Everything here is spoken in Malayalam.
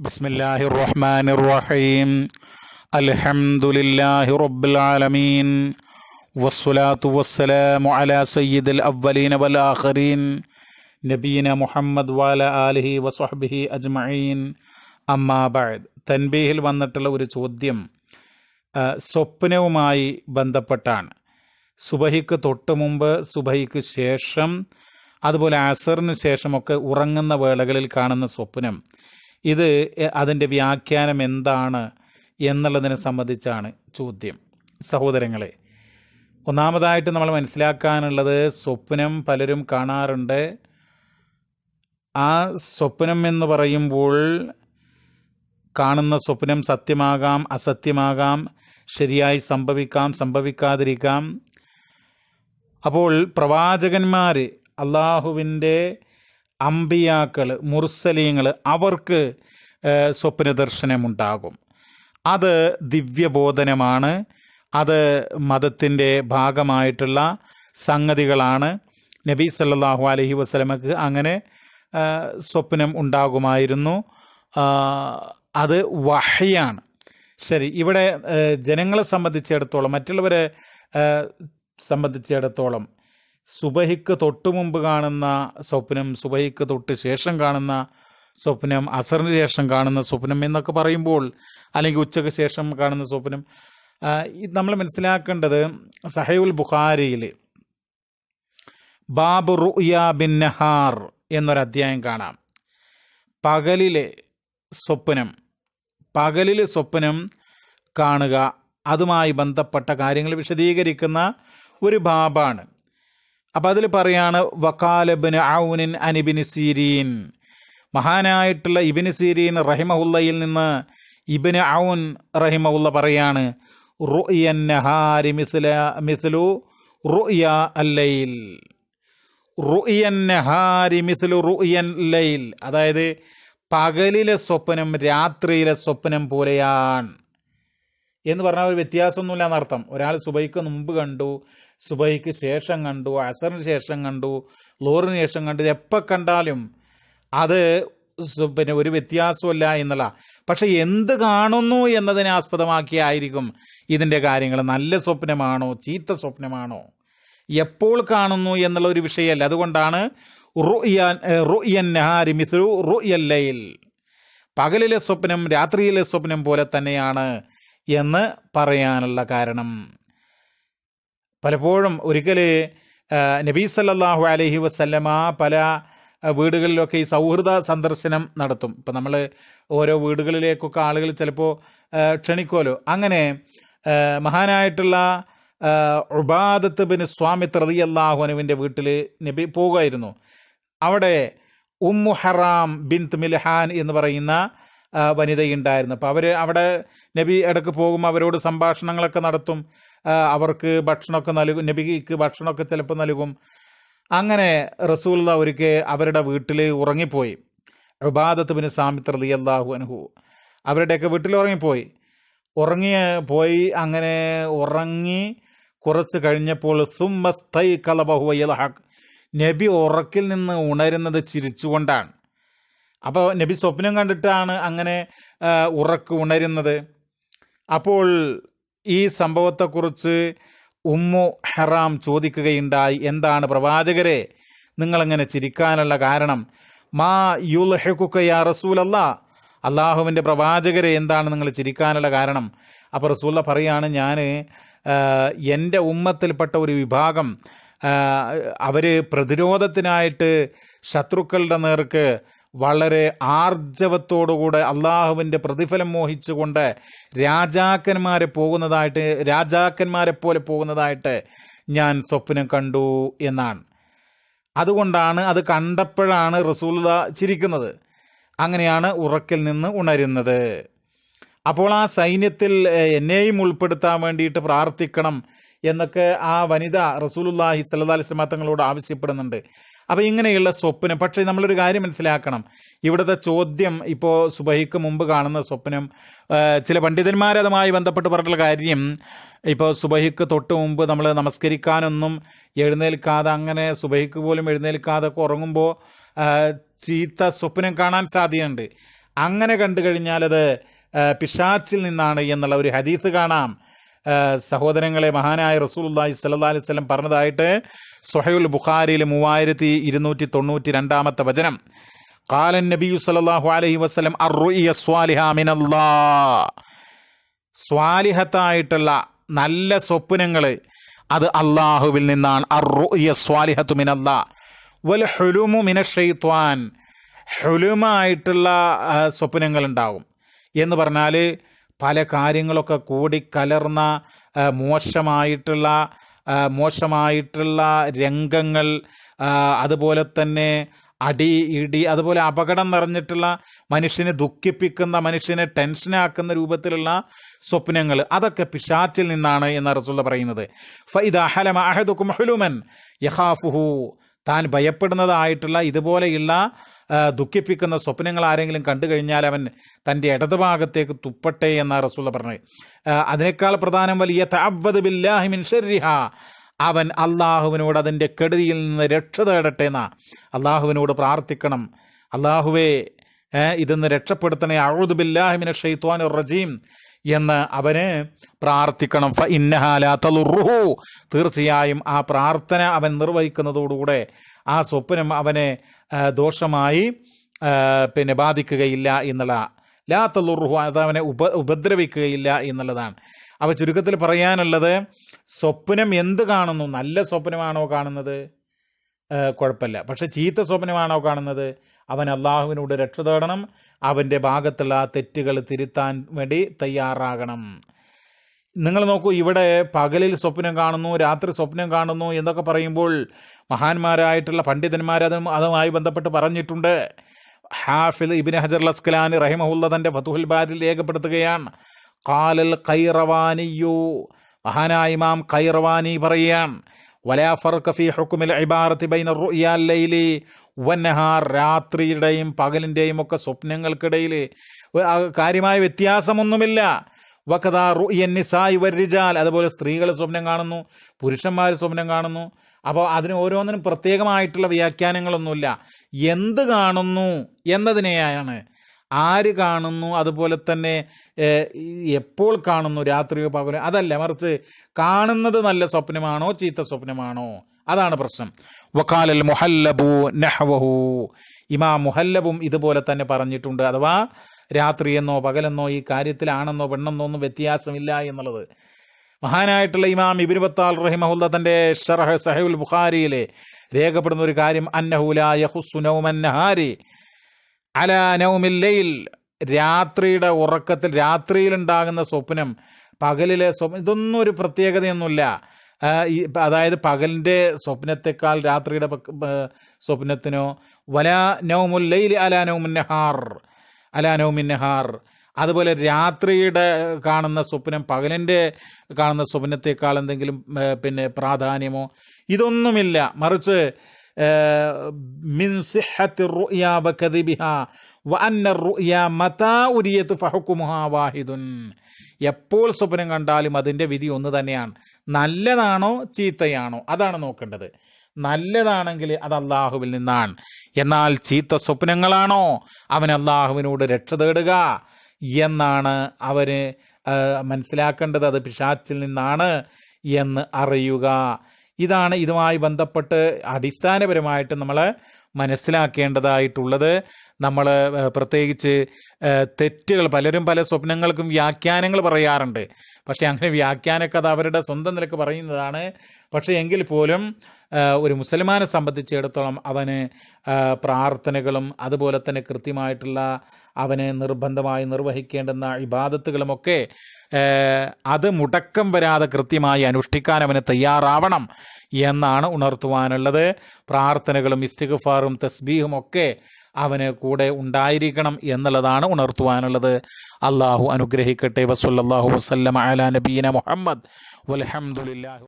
بسم الله الرحمن الرحيم الحمد لله رب العالمين والصلاة والسلام على سيد الأولين والآخرين نبينا محمد وعلى آله وصحبه أجمعين أما بعد തൻബീഹിൽ വന്നിട്ടുള്ള ഒരു ചോദ്യം ആ, സ്വപ്നവുമായി ബന്ധപ്പെട്ടാണ് സുബഹിക്ക് തൊട്ട് മുമ്പ് സുബഹിക്ക് ശേഷം അതുപോലെ അസറിന് ശേഷമൊക്കെ ഉറങ്ങുന്ന വേളകളിൽ കാണുന്ന സ്വപ്നം ഇത് അതിന്റെ വ്യാഖ്യാനം എന്താണ് എന്നുള്ളതിനെ സംബന്ധിച്ചാണ് ചോദ്യം. സഹോദരങ്ങളെ ഒന്നാമതായിട്ട് നമ്മൾ മനസ്സിലാക്കാനുള്ളത് സ്വപ്നം പലരും കാണാറുണ്ട്. ആ സ്വപ്നം എന്ന് പറയുമ്പോൾ കാണുന്ന സ്വപ്നം സത്യമാകാം അസത്യമാകാം ശരിയായി സംഭവിക്കാം സംഭവിക്കാതിരിക്കാം. അപ്പോൾ പ്രവാചകന്മാർ അള്ളാഹുവിന്റെ അമ്പിയാക്കൾ മുർസലീങ്ങൾ അവർക്ക് സ്വപ്ന ദർശനമുണ്ടാകും അത് ദിവ്യബോധനമാണ്. അത് മതത്തിന്റെ ഭാഗമായിട്ടുള്ള സംഗതികളാണ്. നബി സല്ലാഹു അലഹി വസ്ലമക്ക് അങ്ങനെ സ്വപ്നം ഉണ്ടാകുമായിരുന്നു. അത് വഹയാണ്. ശരി ഇവിടെ ജനങ്ങളെ സംബന്ധിച്ചിടത്തോളം മറ്റുള്ളവരെ സംബന്ധിച്ചിടത്തോളം സുബഹിക്ക് തൊട്ട് മുമ്പ് കാണുന്ന സ്വപ്നം സുബഹിക്ക് തൊട്ട് ശേഷം കാണുന്ന സ്വപ്നം അസറിന് ശേഷം കാണുന്ന സ്വപ്നം എന്നൊക്കെ പറയുമ്പോൾ അല്ലെങ്കിൽ ഉച്ചയ്ക്ക് ശേഷം കാണുന്ന സ്വപ്നം ഇത് നമ്മൾ മനസ്സിലാക്കേണ്ടത് സഹയുൽ ബുഖാരിയിൽ ബാബ് റുയ ബിൻ നഹാർ എന്നൊരു അധ്യായം കാണാം. പകലിലെ സ്വപ്നം പകലിലെ സ്വപ്നം കാണുക അതുമായി ബന്ധപ്പെട്ട കാര്യങ്ങൾ വിശദീകരിക്കുന്ന ഒരു ബാബാണ്. അപ്പം അതിൽ പറയാണ് വക്കാലബിന് ഔനിൻ അനിബിന് സീരീൻ. മഹാനായിട്ടുള്ള ഇബിന് സീരീൻ റഹിമഹുല്ലയിൽ നിന്ന് ഇബിന് ഔൻ റഹിമഹുല്ല പറയാണ് മിസ്ല മിസ്ലു ലൈൽ അതായത് പകലിലെ സ്വപ്നം രാത്രിയിലെ സ്വപ്നം പോലെയാണ്. എന്ന് പറഞ്ഞാൽ ഒരു വ്യത്യാസമൊന്നുമില്ല എന്നർത്ഥം. ഒരാൾ സുബൈക്ക് മുമ്പ് കണ്ടു സുബൈക്ക് ശേഷം കണ്ടു അസറിന് ശേഷം കണ്ടു ലോറിന് ശേഷം കണ്ടു എപ്പോൾ കണ്ടാലും അത് പിന്നെ ഒരു വ്യത്യാസമല്ല എന്നുള്ള. പക്ഷെ എന്ത് കാണുന്നു എന്നതിനെ ആസ്പദമാക്കിയായിരിക്കും ഇതിന്റെ കാര്യങ്ങൾ. നല്ല സ്വപ്നമാണോ ചീത്ത സ്വപ്നമാണോ? എപ്പോൾ കാണുന്നു എന്നുള്ള ഒരു വിഷയമല്ല. അതുകൊണ്ടാണ് പകലിലെ സ്വപ്നം രാത്രിയിലെ സ്വപ്നം പോലെ തന്നെയാണ് എന്ന് പറയാനുള്ള കാരണം. പലപ്പോഴും ഒരിക്കൽ നബീ സല്ലല്ലാഹു അലൈഹി വസല്ലമ പല വീടുകളിലൊക്കെ ഈ സൗഹൃദ സന്ദർശനം നടത്തും. ഇപ്പം നമ്മൾ ഓരോ വീടുകളിലേക്കൊക്കെ ആളുകൾ ചിലപ്പോൾ ക്ഷണിക്കുമല്ലോ അങ്ങനെ മഹാനായിട്ടുള്ള ഉബാദത്ത് ബിൻ സ്വാമിത്ത് അള്ളാഹുനുവിന്റെ വീട്ടിൽ നബി പോകുമായിരുന്നു അവിടെ ഉമ്മു ഹറാം ബിൻ മിൽഹാൻ എന്ന് പറയുന്ന വനിതയുണ്ടായിരുന്നു. അപ്പോൾ അവർ അവിടെ നബി ഇടയ്ക്ക് പോകുമ്പോൾ അവരോട് സംഭാഷണങ്ങളൊക്കെ നടത്തും. അവർക്ക് ഭക്ഷണമൊക്കെ നൽകും നബിക്ക് ഭക്ഷണമൊക്കെ ചിലപ്പോൾ നൽകും. അങ്ങനെ റസൂല്ല ഒരിക്കൽ അവരുടെ വീട്ടിൽ ഉറങ്ങിപ്പോയി. ഉബാദത്ത് ബിൻ സാമിത്ത് റലി അള്ളാഹു അൻഹു അവരുടെയൊക്കെ വീട്ടിൽ ഉറങ്ങിപ്പോയി. ഉറങ്ങി പോയി അങ്ങനെ ഉറങ്ങി കുറച്ച് കഴിഞ്ഞപ്പോൾ സുമ്മസ്തൈ കലബഹുവയ്യൽ നബി ഉറക്കിൽ നിന്ന് ഉണരുന്നത് ചിരിച്ചുകൊണ്ടാണ്. അപ്പോൾ നബി സ്വപ്നം കണ്ടിട്ടാണ് അങ്ങനെ ഉറക്ക് ഉണരുന്നത്. അപ്പോൾ ഈ സംഭവത്തെക്കുറിച്ച് ഉമ്മു ഹറാം ചോദിക്കുകയുണ്ടായി. എന്താണ് പ്രവാചകരെ? നിങ്ങളങ്ങനെ ചിരിക്കാനുള്ള കാരണം? മാ യുൽഹെക്കുക്ക യാ റസൂലല്ല. അള്ളാഹുവിന്റെ പ്രവാചകരെ എന്താണ് നിങ്ങൾ ചിരിക്കാനുള്ള കാരണം? അപ്പോൾ റസൂല പറയാണ് ഞാൻ എന്റെ ഉമ്മത്തിൽപ്പെട്ട ഒരു വിഭാഗം അവർ പ്രതിരോധത്തിനായിട്ട് ശത്രുക്കളുടെ നേർക്ക് വളരെ ആർജവത്തോടുകൂടെ അള്ളാഹുവിന്റെ പ്രതിഫലം മോഹിച്ചുകൊണ്ട് രാജാക്കന്മാരെ പോകുന്നതായിട്ട് രാജാക്കന്മാരെ പോലെ പോകുന്നതായിട്ട് ഞാൻ സ്വപ്നം കണ്ടു എന്നാണ്. അതുകൊണ്ടാണ് അത് കണ്ടപ്പോഴാണ് റസൂല ചിരിക്കുന്നത്. അങ്ങനെയാണ് ഉറക്കിൽ നിന്ന് ഉണരുന്നത്. അപ്പോൾ ആ സൈന്യത്തിൽ എന്നെയും ഉൾപ്പെടുത്താൻ വേണ്ടിയിട്ട് പ്രാർത്ഥിക്കണം എന്നൊക്കെ ആ വനിത സല്ലല്ലാഹി അലൈഹി വസല്ലം തങ്ങളോട് ആവശ്യപ്പെടുന്നുണ്ട്. അപ്പോൾ ഇങ്ങനെയുള്ള സ്വപ്നം പക്ഷേ നമ്മളൊരു കാര്യം മനസ്സിലാക്കണം. ഇവിടുത്തെ ചോദ്യം ഇപ്പോൾ സുബഹിക്ക് മുമ്പ് കാണുന്ന സ്വപ്നം ചില പണ്ഡിതന്മാരതുമായി ബന്ധപ്പെട്ട് പറഞ്ഞിട്ടുള്ള കാര്യം ഇപ്പോൾ സുബഹിക്ക് തൊട്ട് മുമ്പ് നമ്മൾ നമസ്കരിക്കാനൊന്നും എഴുന്നേൽക്കാതെ അങ്ങനെ സുബഹിക്ക് പോലും എഴുന്നേൽക്കാതെ ഒക്കെ ഉറങ്ങുമ്പോൾ ചീത്ത സ്വപ്നം കാണാൻ സാധ്യതയുണ്ട്. അങ്ങനെ കണ്ടു കഴിഞ്ഞാൽ അത് പിഷാച്ചിൽ നിന്നാണ് എന്നുള്ള ഒരു ഹദീസ് കാണാം. സഹോദരങ്ങളെ മഹാനായ റസൂലുല്ലാഹി സല്ലാ അലൈഹി സ്വലം പറഞ്ഞതായിട്ട് സൊഹൈൽ ബുഖാരിയിലെ മൂവായിരത്തി ഇരുന്നൂറ്റി തൊണ്ണൂറ്റി രണ്ടാമത്തെ വചനം. കാലൻ നബി സല്ലാഹു അലഹി വസ്ലം സ്വാലിഹത്തായിട്ടുള്ള നല്ല സ്വപ്നങ്ങൾ അത് അള്ളാഹുവിൽ നിന്നാണ്. മിനല്ലാ വൽ മിന ഹുലുമായിട്ടുള്ള സ്വപ്നങ്ങൾ ഉണ്ടാവും എന്ന് പറഞ്ഞാൽ പല കാര്യങ്ങളൊക്കെ കൂടി കലർന്ന മോശമായിട്ടുള്ള മോശമായിട്ടുള്ള രംഗങ്ങൾ അതുപോലെ തന്നെ അടി ഇടി അതുപോലെ അപകടം നിറഞ്ഞിട്ടുള്ള മനുഷ്യനെ ദുഃഖിപ്പിക്കുന്ന മനുഷ്യനെ ടെൻഷനാക്കുന്ന രൂപത്തിലുള്ള സ്വപ്നങ്ങൾ. അതൊക്കെ പിശാച്ചിൽ നിന്നാണ് എന്ന് റസൂല പറയുന്നത്. താൻ ഭയപ്പെടുന്നതായിട്ടുള്ള ഇതുപോലെയുള്ള ദുഃഖിപ്പിക്കുന്ന സ്വപ്നങ്ങൾ ആരെങ്കിലും കണ്ടു കഴിഞ്ഞാൽ അവൻ തന്റെ ഇടതുഭാഗത്തേക്ക് തുപ്പട്ടെ എന്ന റസൂല പറഞ്ഞത്. അതിനേക്കാൾ പ്രധാനം വലിയ തഅവ്വദ് ബില്ലാഹിമിൻ ഷർരിഹ. അവൻ അള്ളാഹുവിനോട് അതിന്റെ കെടുതിയിൽ നിന്ന് രക്ഷ തേടട്ടെ എന്നാ അള്ളാഹുവിനോട് പ്രാർത്ഥിക്കണം. അള്ളാഹുവേ ഇതിന്ന് രക്ഷപ്പെടുത്തണേ. അഴുദ് ബില്ലാഹിമിൻ ഷെയ്ത്വാൻ റജീം. എന്ന് അവന് പ്രാർത്ഥിക്കണം. ഫ ഇന്നഹാല തീർച്ചയായും ആ പ്രാർത്ഥന അവൻ നിർവഹിക്കുന്നതോടുകൂടെ ആ സ്വപ്നം അവനെ ദോഷമായി പിന്നെ ബാധിക്കുകയില്ല എന്നുള്ള ലാ തലുറുഹു അത് അവനെ ഉപ ഉപദ്രവിക്കുകയില്ല എന്നുള്ളതാണ്. അവ ചുരുക്കത്തിൽ പറയാനുള്ളത് സ്വപ്നം എന്ത് കാണുന്നു? നല്ല സ്വപ്നമാണോ കാണുന്നത്? കുഴപ്പമില്ല. പക്ഷെ ചീത്ത സ്വപ്നമാണോ കാണുന്നത്? അവൻ അള്ളാഹുവിനോട് രക്ഷ തേടണം. അവന്റെ ഭാഗത്തുള്ള തെറ്റുകൾ തിരുത്താൻ വേണ്ടി തയ്യാറാകണം. നിങ്ങൾ നോക്കൂ ഇവിടെ പകലിൽ സ്വപ്നം കാണുന്നു രാത്രി സ്വപ്നം കാണുന്നു എന്നൊക്കെ പറയുമ്പോൾ മഹാന്മാരായിട്ടുള്ള പണ്ഡിതന്മാർ അതും അതുമായി ബന്ധപ്പെട്ട് പറഞ്ഞിട്ടുണ്ട്. ഹാഫിൽ ഇബിൻ ഹജർ ലസ്കലാൻ റഹിമഹുല്ല തന്റെ ഫതുഹുൽ ബാരിൽ രേഖപ്പെടുത്തുകയാണ്. കാലൽ കൈറവാനിയു മഹാനായ ഇമാം കൈറവാനി പറയുകയാണ് വലാ ഫർഖ ഫീ ഹുക്മിൽ ഇബാറത്തി ബൈന റുയാ ലൈലി വന്നഹാർ രാത്രിയുടെയും പകലിന്റെയും ഒക്കെ സ്വപ്നങ്ങൾക്കിടയിൽ കാര്യമായ വ്യത്യാസമൊന്നുമില്ല. വക്കതാ റുയൻ നിസായി വരിജാൽ അതുപോലെ സ്ത്രീകൾ സ്വപ്നം കാണുന്നു പുരുഷന്മാർ സ്വപ്നം കാണുന്നു. അപ്പോൾ അതിന് ഓരോന്നിനും പ്രത്യേകമായിട്ടുള്ള വ്യാഖ്യാനങ്ങളൊന്നുമില്ല. എന്ത് കാണുന്നു എന്നതിനെയാണ് ആര് കാണുന്നു? അതുപോലെ തന്നെ എപ്പോൾ കാണുന്നു? രാത്രിയോ പകലോ അതല്ല മറിച്ച് കാണുന്നത് നല്ല സ്വപ്നമാണോ? ചീത്ത സ്വപ്നമാണോ? അതാണ് പ്രശ്നം. വക്കാലൽ മുഹല്ലബു നെഹ്വഹു. ഇമാ മുഹല്ലബും ഇതുപോലെ തന്നെ പറഞ്ഞിട്ടുണ്ട്. അഥവാ രാത്രിയെന്നോ പകലെന്നോ ഈ കാര്യത്തിലാണെന്നോ പെണ്ണെന്നോ ഒന്നും വ്യത്യാസമില്ല എന്നുള്ളത്. മഹാനായിട്ടുള്ള ഇമാം ഇബിൻ ബത്താൽ റഹിമഹുല്ല തന്റെ ഷറഹ് സഹൈബുൽ ബുഖാരിയിലെ രേഖപ്പെടുന്ന ഒരു കാര്യം അന്നഹുല യഹുസ്സു നൗമൻ നഹാരി. അല നൗമില്ലയിൽ രാത്രിയുടെ ഉറക്കത്തിൽ രാത്രിയിൽ ഉണ്ടാകുന്ന സ്വപ്നം പകലിലെ സ്വപ്നം ഇതൊന്നും ഒരു പ്രത്യേകതയൊന്നുമില്ല. ഈ അതായത് പകലിന്റെ സ്വപ്നത്തെക്കാൾ രാത്രിയുടെ സ്വപ്നത്തിനോ വല നൗമുല്ലയിൽ അല നൗമുന്നഹാർ നഹാർ അല നൗമിൻ നഹാർ. അതുപോലെ രാത്രിയുടെ കാണുന്ന സ്വപ്നം പകലിന്റെ കാണുന്ന സ്വപ്നത്തെക്കാൾ എന്തെങ്കിലും പിന്നെ പ്രാധാന്യമോ ഇതൊന്നുമില്ല. മറിച്ച് ആ, صحة الرؤيا وكذبها وأن الرؤيا متى മതാ فحكمها واحد എപ്പോൾ സ്വപ്നം കണ്ടാലും അതിന്റെ വിധി ഒന്ന് തന്നെയാണ്. നല്ലതാണോ ചീത്തയാണോ? അതാണ് നോക്കേണ്ടത്. നല്ലതാണെങ്കിൽ അത് അള്ളാഹുവിൽ നിന്നാണ്. എന്നാൽ ചീത്ത സ്വപ്നങ്ങളാണോ? അവൻ അള്ളാഹുവിനോട് രക്ഷ തേടുക എന്നാണ് അവന് മനസ്സിലാക്കേണ്ടത്. അത് പിശാച്ചിൽ നിന്നാണ് എന്ന് അറിയുക. ഇതാണ് ഇതുമായി ബന്ധപ്പെട്ട് അടിസ്ഥാനപരമായിട്ട് നമ്മൾ മനസ്സിലാക്കേണ്ടതായിട്ടുള്ളത്. നമ്മൾ പ്രത്യേകിച്ച് തെറ്റുകൾ പലരും പല സ്വപ്നങ്ങൾക്കും വ്യാഖ്യാനങ്ങൾ പറയാറുണ്ട്. പക്ഷേ അങ്ങനെ വ്യാഖ്യാനമൊക്കെ അത് അവരുടെ സ്വന്തം നിലയ്ക്ക് പറയുന്നതാണ്. പക്ഷേ എങ്കിൽ പോലും ഒരു മുസൽമാനെ സംബന്ധിച്ചിടത്തോളം അവന് പ്രാർത്ഥനകളും അതുപോലെ തന്നെ കൃത്യമായിട്ടുള്ള അവന് നിർബന്ധമായി നിർവഹിക്കേണ്ടുന്ന ഇബാദത്തുകളുമൊക്കെ അത് മുടക്കം വരാതെ കൃത്യമായി അനുഷ്ഠിക്കാൻ അവന് തയ്യാറാവണം എന്നാണ് ഉണർത്തുവാനുള്ളത്. പ്രാർത്ഥനകളും ഇസ്തിഗ്ഫാറും തസ്ബീഹും ഒക്കെ അവന് കൂടെ ഉണ്ടായിരിക്കണം എന്നുള്ളതാണ് ഉണർത്തുവാനുള്ളത് അള്ളാഹു അനുഗ്രഹിക്കട്ടെ. വസല്ലല്ലാഹു വസ്ലം അലാ നബീന മുഹമ്മദ്. വൽഹംദുലില്ലാഹി